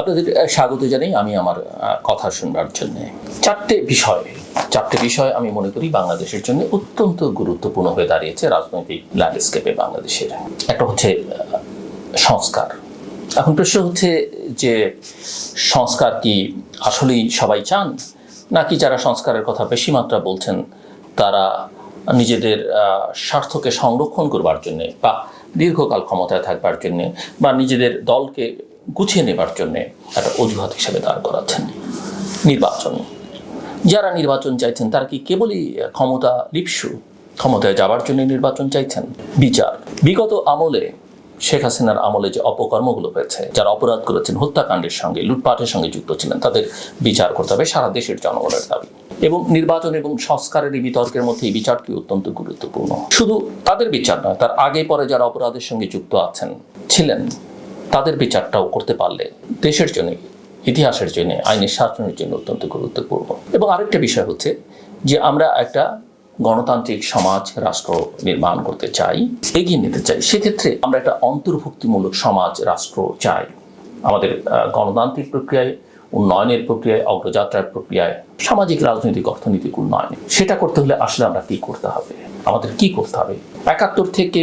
আপনাদের স্বাগত জানাই আমি আমার কথা শুনবার জন্য। চারটে বিষয় চারটে বিষয় আমি মনে করি বাংলাদেশের জন্য অত্যন্ত গুরুত্বপূর্ণ হয়ে দাঁড়িয়েছে রাজনৈতিক ল্যান্ডস্কেপে বাংলাদেশের। একটা হচ্ছে সংস্কার। এখন প্রশ্ন হচ্ছে যে সংস্কার কি আসলেই সবাই চান? নাকি যারা সংস্কারের কথা বেশি মাত্রা বলছেন, তারা নিজেদের স্বার্থকে সংরক্ষণ করবার জন্যে বা দীর্ঘকাল ক্ষমতায় থাকবার জন্যে বা নিজেদের দলকে গুছিয়ে নেবার জন্যে একটা অজুহাত হিসেবে দাঁড় করাচ্ছেন নির্বাচন। যারা নির্বাচন চাইছেন, তারা কি কেবলই ক্ষমতা লিপসু, ক্ষমতায় যাবার জন্য নির্বাচন চাইছেন? বিচার। বিগত আমলে শেখ হাসিনার আমলে যে অপকর্মগুলো হয়েছে, যারা অপরাধ করেছেন, হত্যাকাণ্ডের সঙ্গে, লুটপাটের সঙ্গে যুক্ত ছিলেন, তাদের বিচার করতে হবে সারা দেশের জনগণের দাবি। এবং নির্বাচন এবং সংস্কারের এই বিতর্কের মধ্যে এই বিচারটি অত্যন্ত গুরুত্বপূর্ণ? শুধু তাদের বিচার নয়, তার আগে পরে যারা অপরাধের সঙ্গে যুক্ত আছেন, ছিলেন তাদের বিচারটাও করতে পারলে দেশের জন্য, ইতিহাসের জন্য আইনের শাসনের জন্য অত্যন্ত গুরুত্বপূর্ণ। এবং আরেকটা বিষয় হচ্ছে যে আমরা একটা গণতান্ত্রিক সমাজ, রাষ্ট্র নির্মাণ করতে চাই, এগিয়ে নিতে চাই, সেক্ষেত্রে আমরা একটা অন্তর্ভুক্তিমূলক সমাজ, রাষ্ট্র চাই। আমাদের গণতান্ত্রিক প্রক্রিয়ায়, উন্নয়নের প্রক্রিয়ায়, অগ্রযাত্রার প্রক্রিয়ায়, সামাজিক, রাজনৈতিক, অর্থনৈতিক উন্নয়ন, সেটা করতে হলে আসলে আমরা কি করতে হবে? আমাদের কি করতে হবে? একাত্তর থেকে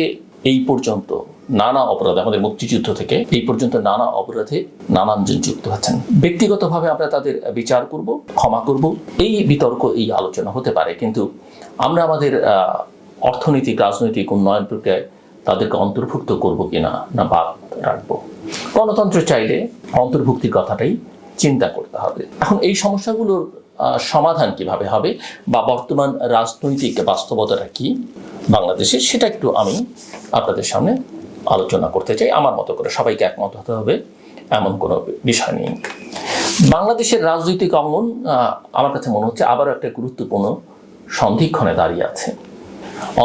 এই পর্যন্ত নানা অপরাধে, আমাদের মুক্তিযুদ্ধ থেকে এই পর্যন্ত নানা অপরাধে নানানজন যুক্ত আছেন। ব্যক্তিগতভাবে আমরা তাদের বিচার করব, ক্ষমা করব। এই বিতর্ক, এই আলোচনা হতে পারে। কিন্তু আমরা আমাদের অর্থনৈতিক, রাজনৈতিক উন্নয়ন প্রক্রিয়ায় তাদেরকে অন্তর্ভুক্ত করব কিনা না বাদ রাখব। গণতন্ত্র চাইলে অন্তর্ভুক্তির কথাটাই চিন্তা করতে হবে। এখন এই সমস্যাগুলোর সমাধান কীভাবে হবে বা বর্তমান রাজনৈতিক বাস্তবতাটা কি বাংলাদেশের সেটা একটু আমি আপনাদের সামনে আলোচনা করতে চাই। আমার মতো করে সবাইকে একমত হতে হবে, এমন কোনো বিষয় নেই। বাংলাদেশের রাজনৈতিক অঙ্গন আমার কাছে মনে হচ্ছে আবারও একটা গুরুত্বপূর্ণ সন্ধিক্ষণে দাঁড়িয়ে আছে।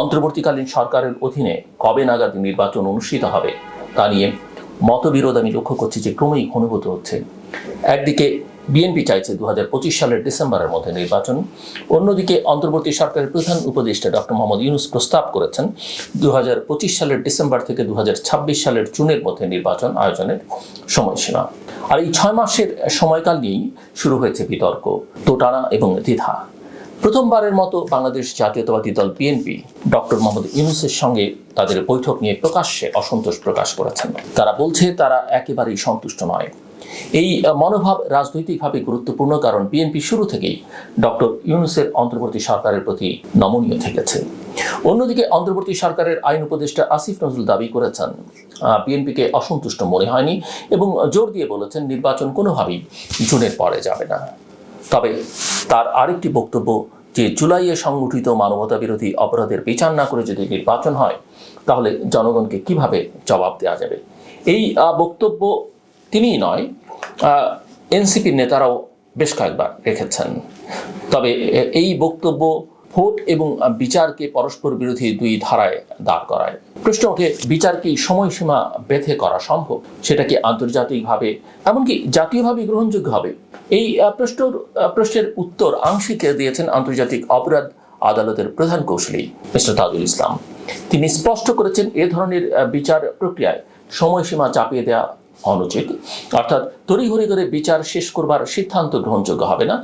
অন্তর্বর্তীকালীন সরকারের অধীনে কবে নাগাদ নির্বাচন অনুষ্ঠিত হবে, তা নিয়ে মতবিরোধ আমি লক্ষ্য করছি যে ক্রমেই ঘনীভূত হচ্ছে। একদিকে বিএনপি চাইছে দু হাজার পঁচিশ সালের ডিসেম্বরের মধ্যে নির্বাচন। অন্যদিকে অন্তর্বর্তী সরকারের প্রধান উপদেষ্টা ডক্টর মোহাম্মদ ইউনুস প্রস্তাব করেছেন দু হাজার পঁচিশ সালের ডিসেম্বর থেকে দুহাজার ছাব্বিশ সালের জুনের মধ্যে নির্বাচন আয়োজনের সময়সীমা। আর এই ছয় মাসের সময়কাল নিয়েই শুরু হয়েছে বিতর্ক তোটানা এবং দ্বিধা। প্রথমবারের মতো বাংলাদেশ জাতীয়তাবাদী দল বিএনপি ডক্টর মোহাম্মদ ইউনুসের সঙ্গে তাদের বৈঠক নিয়ে প্রকাশ্যে অসন্তোষ প্রকাশ করেছেন। তারা বলছে, তারা একেবারেই সন্তুষ্ট নয়। এই মনোভাব রাজনৈতিকভাবে গুরুত্বপূর্ণ কারণ বিএনপি শুরু থেকেই ডক্টর ইউনুসের অন্তর্বর্তী সরকারের প্রতি নমনীয় থেকেছে। অন্যদিকে অন্তর্বর্তী সরকারের আইন উপদেষ্টা আসিফ নজরুল দাবি করেছেন বিএনপিকে অসন্তুষ্ট মনে হয়নি এবং জোর দিয়ে বলেছেন নির্বাচন কোনোভাবেই জুনের পরে যাবে না। তবে তার আরেকটি বক্তব্য যে জুলাইয়ে সংগঠিত মানবতা বিরোধী অপরাধের বিচার না করে যদি নির্বাচন হয়, তাহলে জনগণকে কীভাবে জবাব দেওয়া যাবে? এই বক্তব্য তিনিই নয় এনসিপির নেতারাও বেশ কয়েকবার রেখেছেন। তবে এই বক্তব্য, ভোট এবং বিচারকে পরস্পর বিরোধী দুই ধারায় দাঁড় করায়। প্রশ্ন ওঠে, বিচার কি সময়সীমা বেঁধে করা সম্ভব? সেটা কি আন্তর্জাতিকভাবে, এমনকি জাতীয়ভাবে গ্রহণযোগ্য হবে? এই প্রশ্নর প্রশ্নের উত্তর আংশিক দিয়েছেন আন্তর্জাতিক অপরাধ আদালতের প্রধান কৌশলী মিস্টার তাজুল ইসলাম। তিনি স্পষ্ট করেছেন এ ধরনের বিচার প্রক্রিয়ায় সময়সীমা চাপিয়ে দেওয়া অনুচিত। অর্থাৎ তড়িঘড়ি করে বিচার শেষ করবার সিদ্ধান্ত গ্রহণযোগ্য হবে না।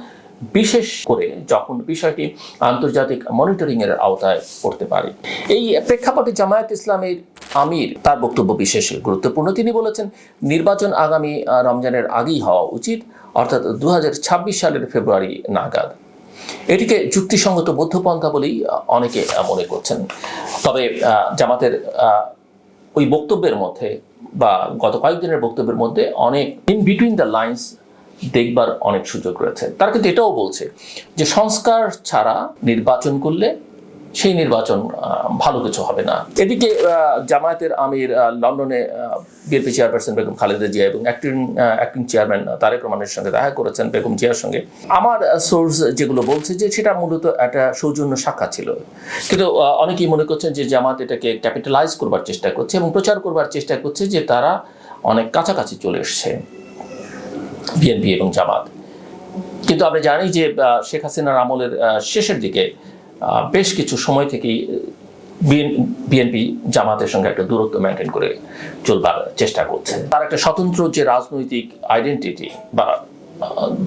বিশেষ করে যখন বিষয়টি আন্তর্জাতিক মনিটরিং এর আওতায় পড়তে পারে। এই প্রেক্ষাপটে জামায়াত ইসলামের আমির তার বক্তব্য বিশেষ গুরুত্বপূর্ণ। তিনি বলেছেন, নির্বাচন আগামী রমজানের আগেই হওয়া উচিত, অর্থাৎ দু হাজার ছাব্বিশ সালের ফেব্রুয়ারি নাগাদ। এটিকে যুক্তিসঙ্গত মধ্যপন্থা বলেই অনেকে মনে করছেন। তবে জামাতের ওই বক্তব্যের মধ্যে বা গত কয়েকদিনের বক্তব্যের মধ্যে অনেক ইন বিটুইন দ্য লাইন্স দেখবার অনেক সুযোগ রয়েছে। তারা কিন্তু এটাও বলছে যে সংস্কার ছাড়া নির্বাচন করলে সেই নির্বাচন ভালো কিছু হবে না। এদিকে জামায়াতের আমির লন্ডনে বিএনপি চেয়ারপারসন বেগম খালেদা জিয়া এবং অ্যাক্টিং অ্যাক্টিং চেয়ারম্যান তারেক রহমানের সঙ্গে দেখা করেছেন বেগম জিয়ার সঙ্গে। আমার সোর্স যেগুলো বলছে যে সেটা মূলত একটা সৌজন্য সাক্ষাৎ ছিল। কিন্তু অনেকেই মনে করছেন যে জামাত এটাকে ক্যাপিটালাইজ করবার চেষ্টা করছে এবং প্রচার করবার চেষ্টা করছে যে তারা অনেক কাছাকাছি চলে এসছে, বিএনপি এবং জামাত। কিন্তু আমরা জানি যে শেখ হাসিনার আমলের শেষের দিকে বেশ কিছু সময় থেকেই বিএনপি জামাতের সঙ্গে একটা দূরত্ব মেনটেন করে চলবার চেষ্টা করছে। তার একটা স্বতন্ত্র যে রাজনৈতিক আইডেন্টিটি বা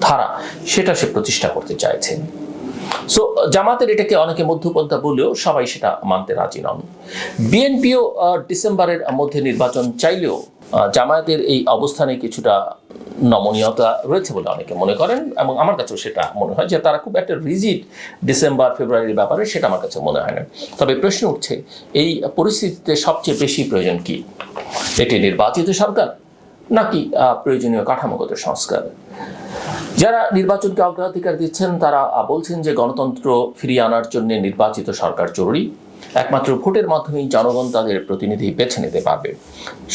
ধারা, সেটা সে প্রতিষ্ঠা করতে চাইছে। সো জামাতের এটাকে অনেকে মধ্যপন্থা বললেও সবাই সেটা মানতে রাজি নন। বিএনপিও ডিসেম্বরের মধ্যে নির্বাচন চাইলেও জামায়াতের এই অবস্থানে কিছুটা নমনীয়তা রয়েছে বলে অনেকে মনে করেন এবং আমার কাছেও সেটা মনে হয় যে তারা খুব একটা রিজিড ডিসেম্বর ফেব্রুয়ারির ব্যাপারে সেটা আমার কাছে মনে হয় না। তবে প্রশ্ন উঠছে, এই পরিস্থিতিতে সবচেয়ে বেশি প্রয়োজন কি? এটি নির্বাচিত সরকার নাকি প্রয়োজনীয় কাঠামোগত সংস্কার? যারা নির্বাচনকে অগ্রাধিকার দিচ্ছেন তারা বলছেন যে গণতন্ত্র ফিরিয়ে আনার জন্য নির্বাচিত সরকার জরুরি। একমাত্র ভোটের মাধ্যমেই জনগণ তাদের প্রতিনিধি বেছে নিতে পারবে।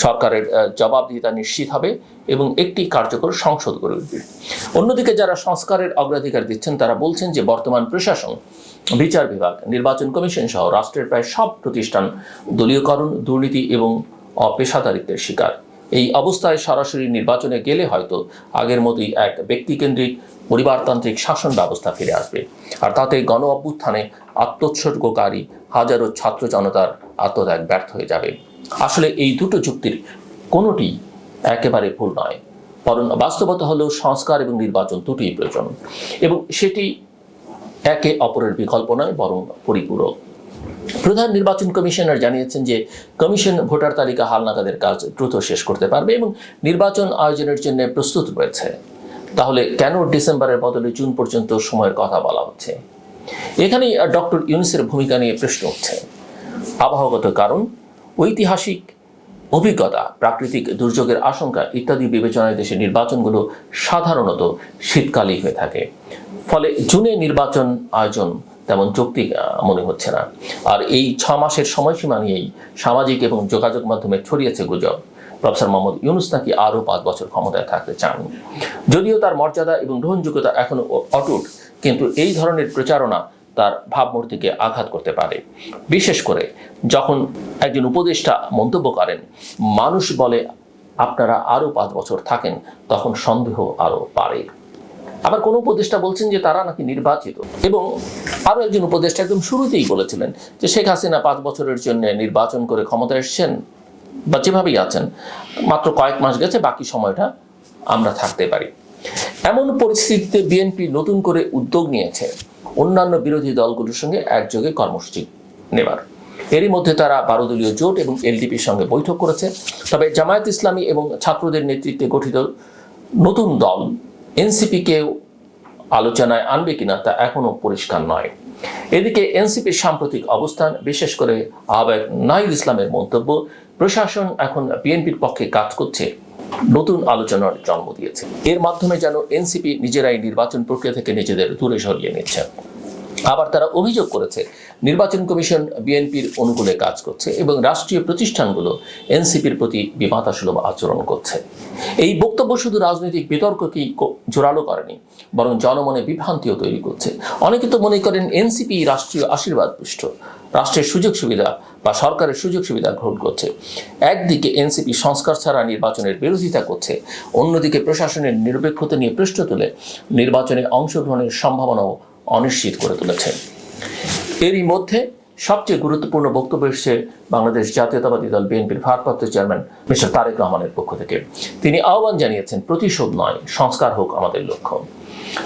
সরকারের জবাবদিহিতা নিশ্চিত হবে এবং একটি কার্যকর সংসদ গড়ে উঠবে। অন্যদিকে যারা সংস্কারের অগ্রাধিকার দিচ্ছেন, তারা বলছেন যে বর্তমান প্রশাসন, বিচার বিভাগ, নির্বাচন কমিশন সহ রাষ্ট্রের প্রায় সব প্রতিষ্ঠান দলীয়করণ, দুর্নীতি এবং অপেশাদারিত্বের শিকার। এই অবস্থায় সরাসরি নির্বাচনে গেলে হয়তো আগের মতোই এক ব্যক্তিকেন্দ্রিক পরিবারতান্ত্রিক শাসন ব্যবস্থা ফিরে আসবে। আর তাতে গণ অভ্যুত্থানে আত্মোৎসর্গকারী হাজারো ছাত্র জনতার আত্মত্যাগ ব্যর্থ হয়ে যাবে। আসলে এই দুটো যুক্তির কোনোটি একেবারে ভুল নয়। বরং বাস্তবতা হলেও সংস্কার এবং নির্বাচন দুটোই প্রয়োজন। এবং সেটি একে অপরের বিকল্প নয়, বরং পরিপূরক। প্রধান নির্বাচন কমিশনার জানিয়েছেন যে কমিশন ভোটার তালিকা হালনাগাদের কাজ দ্রুত শেষ করতে পারবে এবং নির্বাচন আয়োজনের জন্য প্রস্তুত রয়েছে। তাহলে কেন ডিসেম্বরের বদলে জুন পর্যন্ত সময়ের কথা বলা হচ্ছে? এখানেই ডক্টর ইউনিসের ভূমিকা নিয়ে প্রশ্ন উঠছে। আবহাওয়াগত কারণ, ঐতিহাসিক অভিজ্ঞতা, প্রাকৃতিক দুর্যোগের আশঙ্কা ইত্যাদি বিবেচনায় দেশে নির্বাচনগুলো সাধারণত শীতকালেই হয়ে থাকে। ফলে জুনে নির্বাচন আয়োজন তেমন যৌক্তিক মনে হচ্ছে না। আর এই ছ মাসের সময়সীমা নিয়েই সামাজিক এবং যোগাযোগ মাধ্যমে ছড়িয়েছে গুজব। প্রফেসর মোহাম্মদ ইউনুস নাকি আরও পাঁচ বছর ক্ষমতায় থাকতে চান। যদিও তার মর্যাদা এবং গ্রহণযোগ্যতা এখনও অটুট, কিন্তু এই ধরনের প্রচারণা তার ভাবমূর্তিকে আঘাত করতে পারে। বিশেষ করে যখন একজন উপদেষ্টা মন্তব্য করেন, মানুষ বলে আপনারা আরও পাঁচ বছর থাকেন, তখন সন্দেহ আরও বাড়ে। আবার কোনো উপদেষ্টা বলছেন যে তারা নাকি নির্বাচিত। এবং আরও একজন উপদেষ্টা একদম শুরুতেই বলেছিলেন যে শেখ হাসিনা পাঁচ বছরের জন্য নির্বাচন করে ক্ষমতায় এসছেন বা যেভাবেই আছেন, মাত্র কয়েক মাস গেছে, বাকি সময়টা আমরা থাকতে পারি। এমন পরিস্থিতিতে বিএনপি নতুন করে উদ্যোগ নিয়েছে অন্যান্য বিরোধী দলগুলোর সঙ্গে একযোগে কর্মসূচি নেবার। এরই মধ্যে তারা বারো দলীয় জোট এবং এলডিপির সঙ্গে বৈঠক করেছে। তবে জামায়াত ইসলামী এবং ছাত্রদের নেতৃত্বে গঠিত নতুন দল এনসিপিকেও আলোচনায় আনবে কিনা তা এখনও পরিষ্কার নয়। এদিকে এনসিপির সাম্প্রতিক অবস্থান, বিশেষ করে আহ্বায়ক নাইল ইসলামের মন্তব্য, প্রশাসন এখন বিএনপির পক্ষে কাজ করছে। নতুন আলোচনার জন্ম দিয়েছে। এর মাধ্যমে যেন এনসিপি নিজেরাই নির্বাচন প্রক্রিয়া থেকে নিজেদের দূরে সরিয়ে নিচ্ছে। আবার তারা অভিযোগ করেছে, নির্বাচন কমিশন বিএনপির অনুকূলে কাজ করছে এবং রাষ্ট্রীয় প্রতিষ্ঠানগুলো এনসিপির প্রতি বিমাতাসুলভ আচরণ করছে। এই বক্তব্য শুধু রাজনৈতিক বিতর্ককেই জোরালো করেনি, বরং জনমনে বিভ্রান্তিও তৈরি করছে। অনেকে তো মনে করেন এনসিপি রাষ্ট্রীয় আশীর্বাদ পুষ্ট, রাষ্ট্রের সুযোগ সুবিধা বা সরকারের সুযোগ সুবিধা গ্রহণ করছে। একদিকে এনসিপি সংস্কার ছাড়া নির্বাচনের বিরোধিতা করছে, অন্যদিকে প্রশাসনের নিরপেক্ষতা নিয়ে প্রশ্ন তুলে, নির্বাচনে অংশগ্রহণের সম্ভাবনাও অনিশ্চিত করে তুলেছে। এরই মধ্যে সবচেয়ে গুরুত্বপূর্ণ বক্তব্য এসেছে বাংলাদেশ জাতীয়তাবাদী দল বিএনপির ভারপ্রাপ্ত চেয়ারম্যান মিস্টার তারেক রহমানের পক্ষ থেকে। তিনি আহ্বান জানিয়েছেন, প্রতিশোধ নয়, সংস্কার হোক আমাদের লক্ষ্য।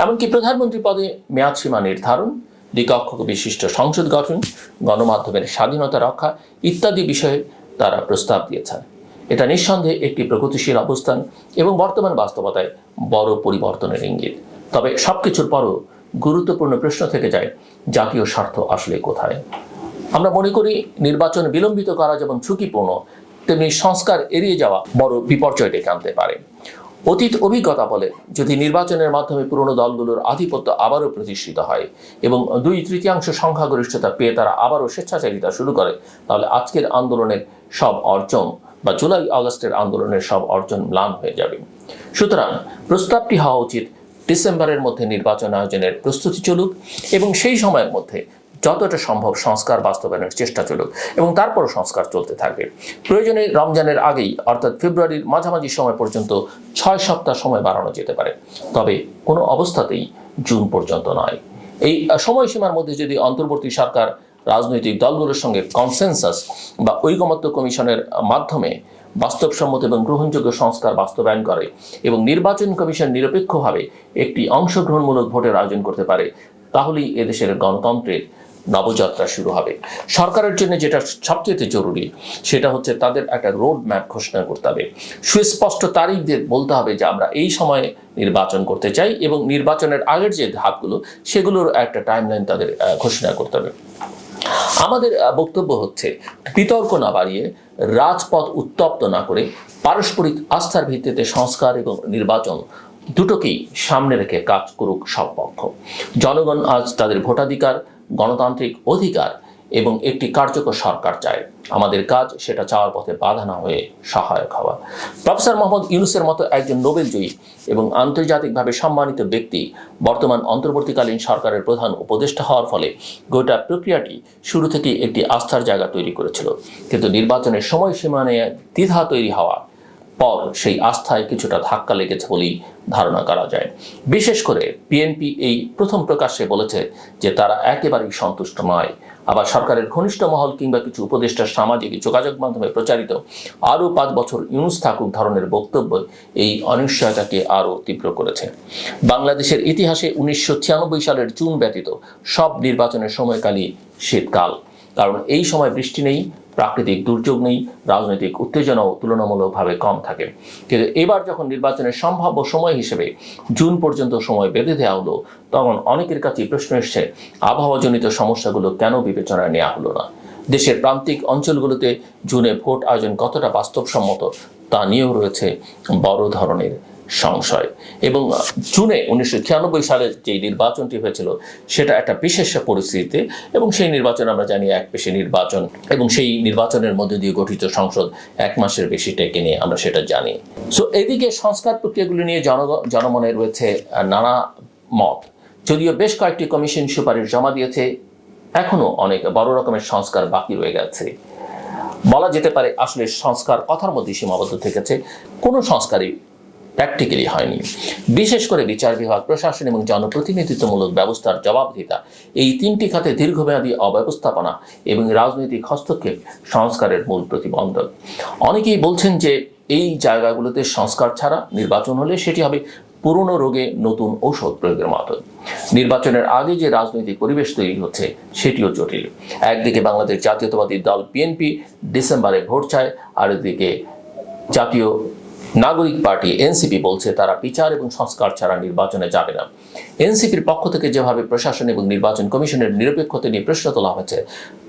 এমনকি প্রধানমন্ত্রী পদে মেয়াদ সীমা নির্ধারণ, দ্বিকক্ষ বিশিষ্ট সংসদ গঠন, গণমাধ্যমের স্বাধীনতা রক্ষা ইত্যাদি বিষয়ে তারা প্রস্তাব দিয়েছেন। এটা নিঃসন্দেহে একটি প্রগতিশীল অবস্থান এবং বর্তমান বাস্তবতায় বড় পরিবর্তনের ইঙ্গিত। তবে সবকিছুর পরও গুরুত্বপূর্ণ প্রশ্ন থেকে যায়, জাতীয় স্বার্থ আসলে কোথায়? আমরা মনে করি নির্বাচন বিলম্বিত করা যেমন ঝুঁকিপূর্ণ, তেমনি সংস্কার এড়িয়ে যাওয়া বড় বিপর্যয় ডেকে আনতে পারে। অতীত অভিজ্ঞতা বলে, যদি নির্বাচনের মাধ্যমে পুরনো দলগুলোর আধিপত্য আবারও প্রতিষ্ঠিত হয় এবং দুই তৃতীয়াংশ সংখ্যাগরিষ্ঠতা পেয়ে তারা আবারও স্বেচ্ছাচারিতা শুরু করে, তাহলে আজকের আন্দোলনের সব অর্জন বা জুলাই আগস্টের আন্দোলনের সব অর্জন ম্লান হয়ে যাবে। সুতরাং প্রস্তাবটি হওয়া উচিত ডিসেম্বরের মধ্যে নির্বাচন আয়োজনের প্রস্তুতি চলুক এবং সেই সময়ের মধ্যে যতটা সম্ভব সংস্কার বাস্তবায়নের চেষ্টা চলুক এবং তারপরও সংস্কার চলতে থাকবে। প্রয়োজনে রমজানের আগেই, অর্থাৎ ফেব্রুয়ারির মাঝামাঝি সময় পর্যন্ত ছয় সপ্তাহ সময় বাড়ানো যেতে পারে। তবে কোনো অবস্থাতেই জুন পর্যন্ত নয়। এই সময়সীমার মধ্যে যদি অন্তর্বর্তী সরকার, রাজনৈতিক দলগুলোর সঙ্গে কনসেনসাস বা ঐকমত্য কমিশনের মাধ্যমে বাস্তবসম্মত এবং গ্রহণযোগ্য সংস্কার বাস্তবায়ন করে এবং নির্বাচন কমিশন নিরপেক্ষভাবে একটি অংশগ্রহণমূলক ভোটের আয়োজন করতে পারে, তাহলেই এদেশের গণতন্ত্রের নবযাত্রা শুরু হবে। সরকারের জন্য যেটা সবচেয়ে জরুরি, সেটা হচ্ছে তাদের একটা রোড ম্যাপ ঘোষণা করতে হবে। সুস্পষ্ট তারিখ দিয়ে বলতে হবে যে আমরা এই সময়ে নির্বাচন করতে চাই এবং নির্বাচনের আগের যে ধাপগুলো, সেগুলোর একটা টাইমলাইন তাদের ঘোষণা করতে হবে। আমাদের বক্তব্য হচ্ছে, বিতর্ক না বাড়িয়ে রাজপথ উত্তপ্ত না করে পারস্পরিক আস্থার ভিত্তিতে সংস্কার এবং নির্বাচন দুটোকেই সামনে রেখে কাজ করুক সব পক্ষ। জনগণ আজ তাদের ভোটাধিকার, গণতান্ত্রিক অধিকার এবং একটি কার্যকর সরকার চায় আমাদের কাজ সেটা চাওয়ার পথে বাধা না হয়ে সহায়ক হওয়া। প্রফেসর মোহাম্মদ ইউনুসের মতো একজন নোবেল জয়ী এবং আন্তর্জাতিকভাবে সম্মানিত ব্যক্তি বর্তমান অন্তর্বর্তীকালীন সরকারের প্রধান উপদেষ্টা হওয়ার ফলে গোটা প্রক্রিয়াটি শুরু থেকেই একটি আস্থার জায়গা তৈরি করেছিল। কিন্তু নির্বাচনের সময়সীমা নিয়ে দ্বিধা তৈরি হওয়া পর সেই আস্থায় কিছুটা ধাক্কা লেগেছে বলেই ধারণা করা যায়। বিশেষ করে বিএনপি এই প্রথম প্রকাশ্যে বলেছে যে তারা একেবারেই সন্তুষ্ট নয়। আবার সরকারের ঘনিষ্ঠ মহল কিংবা কিছু উপদেষ্টার সামাজিক যোগাযোগ মাধ্যমে প্রচারিত আরও পাঁচ বছর ইউনুস থাকুক ধরনের বক্তব্য এই অনিশ্চয়তাকে আরও তীব্র করেছে। বাংলাদেশের ইতিহাসে উনিশশো ছিয়ানব্বই সালের জুন ব্যতীত সব নির্বাচনের সময়কালই শীতকাল। কারণ এই সময় বৃষ্টি নেই প্রাকৃতিক দুর্যোগ নেই, রাজনৈতিক উত্তেজনাও তুলনামূলকভাবে কম থাকে। কিন্তু এবার যখন নির্বাচনের সম্ভাব্য সময় হিসেবে জুন পর্যন্ত সময় বেঁধে দেওয়া হলো, তখন অনেকের কাছেই প্রশ্ন এসছে, আবহাওয়াজনিত সমস্যাগুলো কেন বিবেচনায় নেওয়া হলো না? দেশের প্রান্তিক অঞ্চলগুলোতে জুনে ভোট আয়োজন কতটা বাস্তবসম্মত তা নিয়েও রয়েছে বড় ধরনের সংশয়। এবং জুনে উনিশশো ছিয়ানব্বই সালে যে নির্বাচনটি হয়েছিল, সেটা একটা বিশেষ পরিস্থিতিতে এবং সেই নির্বাচন আমরা জানি এক পেশে নির্বাচন এবং সেই নির্বাচনের মধ্যে দিয়ে গঠিত সংসদ এক মাসের বেশি টেকে নিয়ে আমরা সেটা জানি। সো এদিকে সংস্কার প্রক্রিয়াগুলি নিয়ে জনগ- জনমনে রয়েছে নানা মত। যদিও বেশ কয়েকটি কমিশন সুপারিশ জমা দিয়েছে, এখনও অনেক বড় রকমের সংস্কার বাকি রয়ে গেছে। বলা যেতে পারে আসলে সংস্কার কথার মধ্যে সীমাবদ্ধ থেকেছে, কোনো সংস্কারই প্র্যাকটিক্যালি হয়নি। বিশেষ করে বিচার বিভাগ, প্রশাসন এবং জনপ্রতিনিধিত্বমূলক ব্যবস্থার জবাবদিহিতা, এই তিনটি খাতে দীর্ঘমেয়াদী অব্যবস্থাপনা এবং রাজনৈতিক হস্তক্ষেপ সংস্কারের মূল প্রতিবন্ধক। অনেকেই বলছেন যে এই জায়গাগুলোতে সংস্কার ছাড়া নির্বাচন হলে সেটি হবে পুরনো রোগে নতুন ঔষধ প্রয়োগের মতো। নির্বাচনের আগে যে রাজনৈতিক পরিবেশ তৈরি হচ্ছে, সেটিও জটিল। একদিকে বাংলাদেশ জাতীয়তাবাদী দল, বিএনপি, ডিসেম্বরে ভোট চায় আর এদিকে জাতীয় নাগরিক পার্টি, এনসিপি বলছে তারা বিচার এবং সংস্কার ছাড়া নির্বাচনে যাবে না। এনসিপির পক্ষ থেকে যেভাবে প্রশাসন এবং নির্বাচন কমিশনের নিরপেক্ষতা নিয়ে প্রশ্ন তোলা হয়েছে,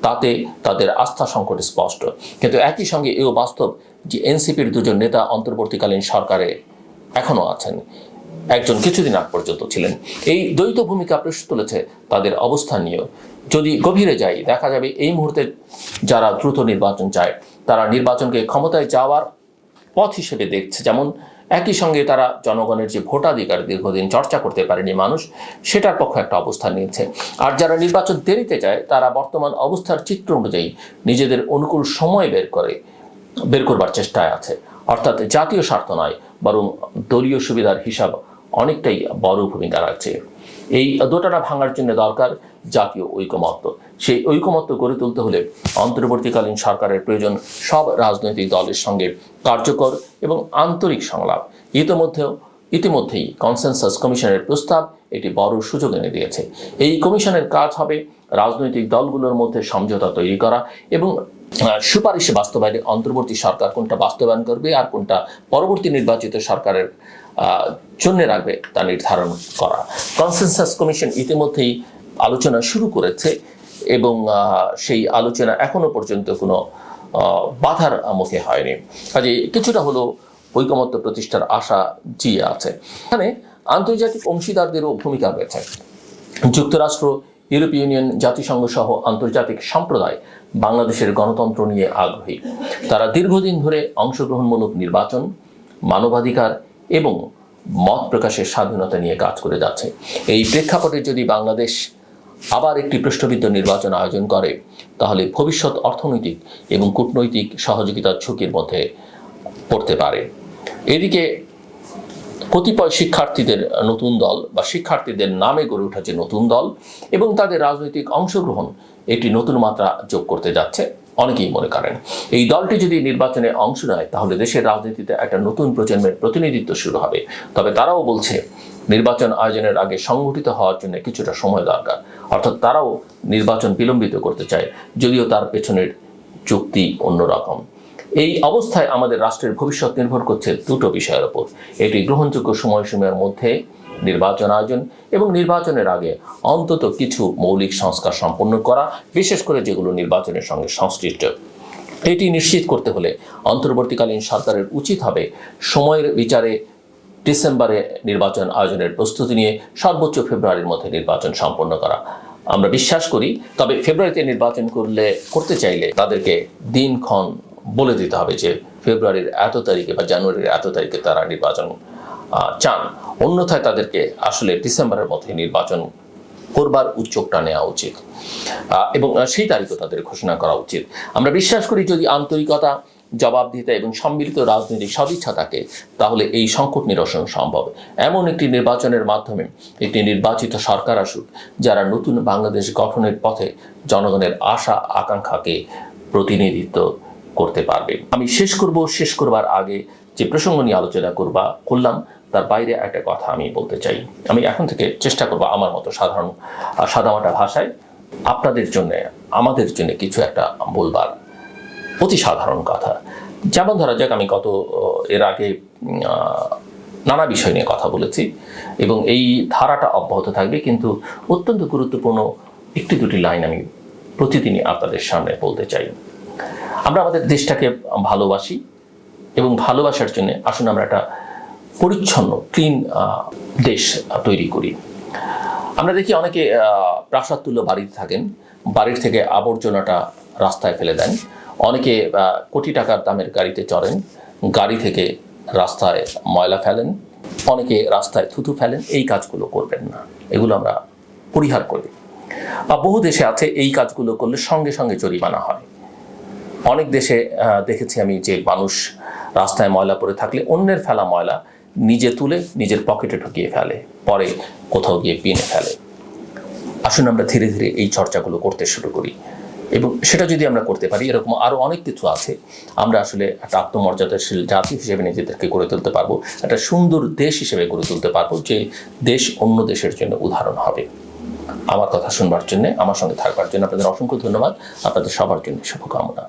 তাতে তাদের আস্থা সংকট স্পষ্ট। কিন্তু একই সঙ্গে এও বাস্তব যে এনসিপির দুজন নেতা অন্তর্বর্তীকালীন সরকারে এখনও আছেন, একজন কিছুদিন আগ পর্যন্ত ছিলেন। এই দ্বৈত ভূমিকা প্রশ্ন তুলেছে তাদের অবস্থান নিয়েও। যদি গভীরে যাই, দেখা যাবে এই মুহূর্তে যারা দ্রুত নির্বাচন চায়, তারা নির্বাচনকে ক্ষমতায় যাওয়ার পথ হিসেবে দেখছে। যেমন, একই সঙ্গে তারা জনগণের যে ভোটাধিকার দীর্ঘদিন চর্চা করতে পারেনি মানুষ, সেটার পক্ষে একটা অবস্থান নিয়েছে। আর যারা নির্বাচন দেরিতে যায়, তারা বর্তমান অবস্থার চিত্র অনুযায়ী নিজেদের অনুকূল সময় বের করে, বের করবার চেষ্টায় আছে। অর্থাৎ জাতীয় স্বার্থ নয়, বরং দলীয় সুবিধার হিসাব অনেকটাই বড় ভূমিকা রাখছে। এই দোটানা ভাঙার জন্য দরকার জাতীয় ঐকমত্য। সেই ঐকমত্য গড়ে তুলতে হলে অন্তর্বর্তীকালীন সরকারের প্রয়োজন সব রাজনৈতিক দলের সঙ্গে কার্যকর এবং আন্তরিক সংলাপ। ইতিমধ্যেও ইতিমধ্যেই কনসেনসাস কমিশনের প্রস্তাব একটি বড় সুযোগ এনে দিয়েছে। এই কমিশনের কাজ হবে রাজনৈতিক দলগুলোর মধ্যে সমঝোতা তৈরি করা এবং সুপারিশ বাস্তবায়নে অন্তর্বর্তী সরকার কোনটা বাস্তবায়ন করবে আর কোনটা পরবর্তী নির্বাচিত সরকারের জন্য রাখবে তা নির্ধারণ করা। কনসেনসাস কমিশন ইতিমধ্যেই আলোচনা শুরু করেছে এবং সেই আলোচনা এখনও পর্যন্ত কোনো বাধার মুখে হয়নি। কাজে কিছুটা হলো ঐকমত্য প্রতিষ্ঠার আশা জিয়ে আছে। এখানে আন্তর্জাতিক অংশীদারদেরও ভূমিকা রয়েছে। যুক্তরাষ্ট্র, ইউরোপীয় ইউনিয়ন, জাতিসংঘ সহ আন্তর্জাতিক সম্প্রদায় বাংলাদেশের গণতন্ত্র নিয়ে আগ্রহী। তারা দীর্ঘদিন ধরে অংশগ্রহণমূলক নির্বাচন, মানবাধিকার এবং মত প্রকাশের স্বাধীনতা নিয়ে কাজ করে যাচ্ছে। এই প্রেক্ষাপটে যদি বাংলাদেশ আবার একটি পৃষ্ঠবিদ্ধ নির্বাচন আয়োজন করে, তাহলে ভবিষ্যৎ অর্থনৈতিক এবং কূটনৈতিক সহযোগিতার ঝুঁকির মধ্যে পড়তে পারে। এদিকে কতিপয় শিক্ষার্থীদের নতুন দল বা শিক্ষার্থীদের নামে গড়ে উঠেছে নতুন দল এবং তাদের রাজনৈতিক অংশগ্রহণ একটি নতুন মাত্রা যোগ করতে যাচ্ছে, অনেকেই মনে করেন। এই দলটি যদি নির্বাচনে অংশ নেয়, তাহলে দেশের রাজনীতিতে একটা নতুন প্রজন্মের প্রতিনিধিত্ব শুরু হবে। তবে তারাও বলছে, নির্বাচন আয়োজনের আগে সংগঠিত হওয়ার জন্য কিছুটা সময় দরকার। অর্থাৎ তারাও নির্বাচন বিলম্বিত করতে চায়, যদিও তার পেছনের যুক্তি অন্যরকম। এই অবস্থায় আমাদের রাষ্ট্রের ভবিষ্যৎ নির্ভর করছে দুটো বিষয়ের উপর এটি গ্রহণযোগ্য সময়সীমার মধ্যে নির্বাচন আয়োজন এবং নির্বাচনের আগে অন্তত কিছু মৌলিক সংস্কার সম্পন্ন করা, বিশেষ করে যেগুলো নির্বাচনের সঙ্গে সংশ্লিষ্ট। এটি নিশ্চিত করতে হলে অন্তর্বর্তীকালীন সরকারের উচিত হবে সময়ের বিচারে ডিসেম্বরে নির্বাচন আয়োজনের প্রস্তুতি নিয়ে সর্বোচ্চ ফেব্রুয়ারির মধ্যে নির্বাচন সম্পন্ন করা। আমরা বিশ্বাস করি, তবে ফেব্রুয়ারিতে নির্বাচন করলে, করতে চাইলে তাদেরকে দিনক্ষণ বলে দিতে হবে যে ফেব্রুয়ারির এত তারিখে বা জানুয়ারির এত তারিখে তারা নির্বাচন চান। অন্যথায় তাদেরকে আসলে ডিসেম্বরের মধ্যে নির্বাচন করবার উদ্যোগটা নেওয়া উচিত। এবং সেই তারিখও তাদের ঘোষণা করা উচিত। আমরা বিশ্বাস করি যদি আন্তরিকতা, জবাবদিহিতা এবং সম্মিলিত রাজনৈতিক সদিচ্ছা থাকে, তাহলে এই সংকট নিরসন সম্ভব। এমন একটি নির্বাচনের মাধ্যমে একটি নির্বাচিত সরকার আসুক, যারা নতুন বাংলাদেশ গঠনের পথে জনগণের আশা, আকাঙ্ক্ষাকে প্রতিনিধিত্ব করতে পারবে। আমি শেষ করব, শেষ করবার আগে যে প্রসঙ্গ নিয়ে আলোচনা করবা, করলাম, তার বাইরে একটা কথা আমি বলতে চাই। আমি এখন থেকে চেষ্টা করব আমার মতো সাধারণ সাদামাটা ভাষায় আপনাদের জন্য, আমাদের জন্য কিছু একটা বলবার। অতি সাধারণ কথা। যেমন ধরা যাক, আমি গত এর আগে নানা বিষয় নিয়ে কথা বলেছি এবং এই ধারাটা অব্যাহত থাকবে, কিন্তু অত্যন্ত গুরুত্বপূর্ণ একটি দুটি লাইন আমি প্রতিদিনই আপনাদের সামনে বলতে চাই। আমরা আমাদের দেশটাকে ভালোবাসি এবং ভালোবাসার জন্য আসুন আমরা একটা পরিচ্ছন্ন ক্লিন দেশ তৈরি করি। আমরা দেখি অনেকে আহ, প্রাসাদ তুল্য বাড়িতে থাকেন বাড়ির থেকে আবর্জনাটা রাস্তায় ফেলে দেন। অনেকে কোটি টাকার দামের গাড়িতে চড়েন গাড়ি থেকে রাস্তায় ময়লা ফেলেন অনেকে রাস্তায় থুতু ফেলেন এই কাজগুলো করবেন না। এগুলো আমরা পরিহার করি। বা বহু দেশে আছে এই কাজগুলো করলে সঙ্গে সঙ্গে জরিমানা হয়। অনেক দেশে দেখেছি আমি যে মানুষ রাস্তায় ময়লা পড়ে থাকলে অন্যের ফেলা ময়লা নিজে তুলে নিজের পকেটে ঢুকিয়ে ফেলে, পরে কোথাও গিয়ে পিনে ফেলে। আসুন আমরা ধীরে ধীরে এই চর্চাগুলো করতে শুরু করি। এবং সেটা যদি আমরা করতে পারি, এরকম আরও অনেক কিছু আছে, আমরা আসলে একটা আত্মমর্যাদাশীল জাতি হিসেবে নিজেদেরকে গড়ে তুলতে পারব, একটা সুন্দর দেশ হিসেবে গড়ে তুলতে পারব, যে দেশ অন্য দেশের জন্য উদাহরণ হবে। আমার কথা শুনবার জন্য, আমার সঙ্গে থাকবার জন্য আপনাদের অসংখ্য ধন্যবাদ, আপনাদের সবার জন্য শুভকামনা।